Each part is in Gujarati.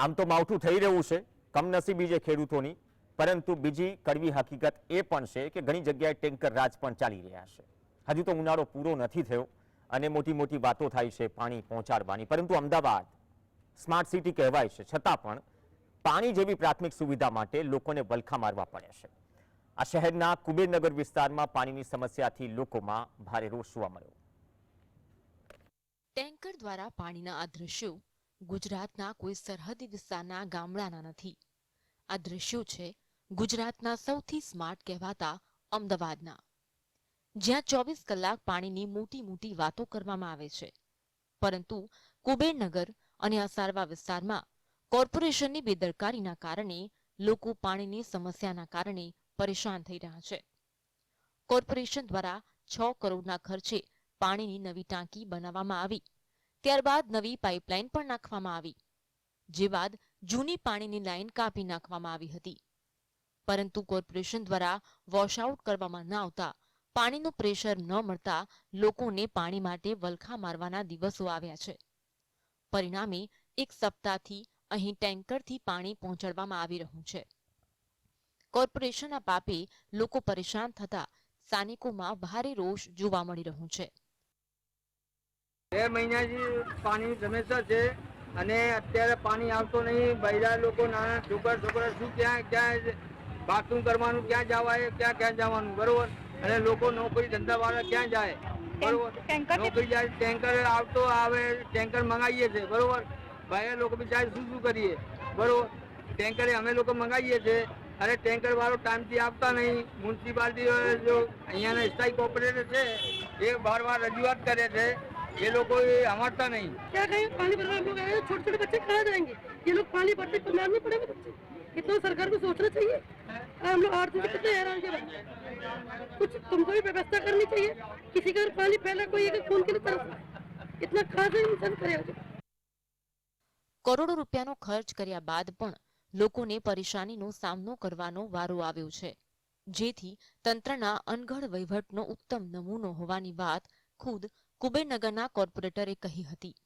આમ તો માવઠું થઈ રહ્યું છે, કમનસીબી છે ખેડૂતોની, પરંતુ બીજી કડવી હકીકત એ પણ છે કે ઘણી જગ્યાએ ટેન્કર રાજ પણ ચાલી રહ્યા છે. હજુ તો ઉનાળો પૂરો નથી થયો અને મોટી મોટી વાતો થાય છે પાણી પહોંચાડવાની. પરંતુ અમદાવાદ સ્માર્ટ સિટી કહેવાય છે, છતાં પણ પાણી જેવી પ્રાથમિક સુવિધા માટે લોકોને વલખા મારવા પડે છે. આ શહેરના કુબેરનગર વિસ્તારમાં પાણીની સમસ્યાથી લોકોમાં ભારે રોષ જોવા મળ્યો. ટેન્કર દ્વારા પાણીના આ દ્રશ્યો ગુજરાતના કોઈ સરહદી વિસ્તારના ગામડાના નથી. આ દ્રશ્યો છે ગુજરાતના સૌથી સ્માર્ટ કહેવાતા અમદાવાદના. જ્યાં ચોવીસ કલાક પાણીની મોટી મોટી વાતો કરવામાં આવે છે. પરંતુ કુબેરનગર અને અસારવા વિસ્તારમાં કોર્પોરેશનની બેદરકારીના કારણે લોકો પાણીની સમસ્યાના કારણે પરેશાન થઈ રહ્યા છે. કોર્પોરેશન દ્વારા છ કરોડના ખર્ચે પાણીની નવી ટાંકી બનાવવામાં આવી. ત્યારબાદ નવી પાઇપલાઇન પણ નાખવામાં આવી, જે બાદ જૂની પાણીની લાઇન કાપી નાખવામાં આવી હતી. પરંતુ કોર્પોરેશન દ્વારા વોશઆઉટ કરવામાં ન આવતા, પાણીનું પ્રેશર ન મળતા લોકોને પાણી માટે વલખા મારવાના દિવસો આવ્યા છે. પરિણામે એક સપ્તાહથી અહીં ટેન્કરથી પાણી પહોંચાડવામાં આવી રહ્યું છે. કોર્પોરેશનના પાપે લોકો પરેશાન થતા, સ્થાનિકોમાં ભારે રોષ જોવા મળી રહ્યું છે. બે મહિનાથી પાણીની સમસ્યા છે અને અત્યારે પાણી આવતો નહીં. બૈરા લોકો નાના છોકરા છોકરા શું ક્યાં ક્યાં બાથરૂમ કરવાનું ક્યાં જવાય ક્યાં ક્યાં જવાનું બરોબર? અને લોકો નોકરી ધંધા વાળા ક્યાં જાય? બરોબર? નોકરી જાય ટેન્કર આવતો આવે ટેન્કર મંગાવીએ છે બરોબર? ભાઈ લોકો બિચારે શું શું કરીએ? બરોબર? ટેન્કરે અમે લોકો મંગાવીએ છે અરે ટેન્કર વાળો ટાઈમથી આપતા નહીં. મ્યુનિસિપાલિટી જો અહીંયાના સ્થાયી કોર્પોરેટર છે એ બાર વાર રજૂઆત કરે છે એ લોકો એ અમારતા નહીં क्या कहें पानी भरना हम लोग आए हैं, छोटे छोटे बच्चे कहाँ जाएंगे ये लोग पानी भरते बीमार नहीं पड़ेंगे बच्चे इतना सरकार को सोचना चाहिए और हम लोग आर्थिक कितने हैरान के भाई कुछ तुमको भी व्यवस्था करनी चाहिए किसी का अगर पानी फैला कोई एक खून के लिए तरस रहा है इतना खास इंसान करेगा કરોડો રૂપિયાનો ખર્ચ કર્યા બાદ પણ લોકોને પરેશાનીનો સામનો કરવાનો વારો આવ્યો છે જેથી તંત્રના અનગઢ વહીવટનો ઉત્તમ નમૂનો હોવાની વાત ખુદ કુબેરનગરના કોર્પોરેટરે કહી હતી.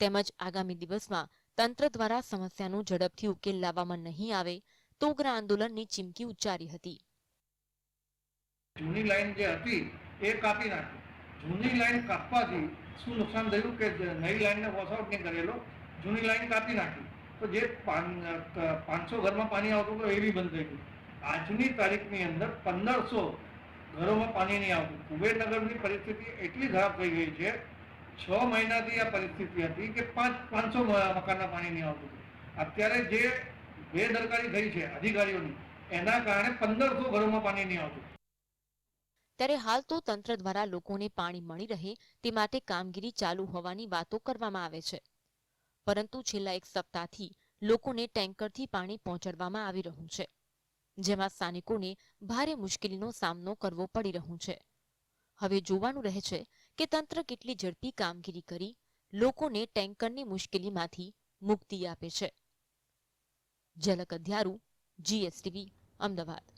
તેમજ આગામી દિવસમાં તંત્ર દ્વારા સમસ્યાનો ઝડપથી ઉકેલ લાવવામાં નહીં આવે, તો ઉગ્ર આંદોલનની ચીમકી ઉચ્ચારી હતી. જૂની લાઈન જે હતી, એ કાપી નાખી. જૂની લાઈન કાપવાથી શું નુકસાન થયું કે નવી લાઈનને વોશઆઉટ નહીં કરેલો? જૂની લાઈન કાપી નાખી. તો જે પાંચસો ઘરમાં પાણી આવતું હતું, એ બી બંધ થઈ ગયું. આજની તારીખની અંદર પંદરસો ઘરોમાં પાણી નહીં આવતું. કુબેરનગરની પરિસ્થિતિ એટલી ખરાબ થઈ ગઈ છે, છ મહિનાથી આ પરિસ્થિતિ હતી કે પાંચ, પાંચસો મકાનના પાણી નહીં આવતું. અત્યારે જે બેદરકારી થઈ છે અધિકારીઓની, એના કારણે પંદરસો ઘરોમાં પાણી નહીં આવતું. ત્યારે હાલ તો તંત્ર દ્વારા લોકોને પાણી મળી રહે તે માટે કામગીરી ચાલુ હોવાની વાતો કરવામાં આવે છે. પરંતુ છેલ્લા એક સપ્તાહથી લોકોને ટેન્કરથી પાણી પહોંચાડવામાં આવી રહ્યું છે. જેમાં સ્થાનિકોને ભારે મુશ્કેલીનો સામનો કરવો પડી રહ્યું છે. હવે જોવાનું રહે છે કે તંત્ર કેટલી ઝડપી કામગીરી કરી લોકોને ટેન્કરની મુશ્કેલીમાંથી મુક્તિ આપે છે. ઝલક અધ્યારું, જીએસટીવી, અમદાવાદ.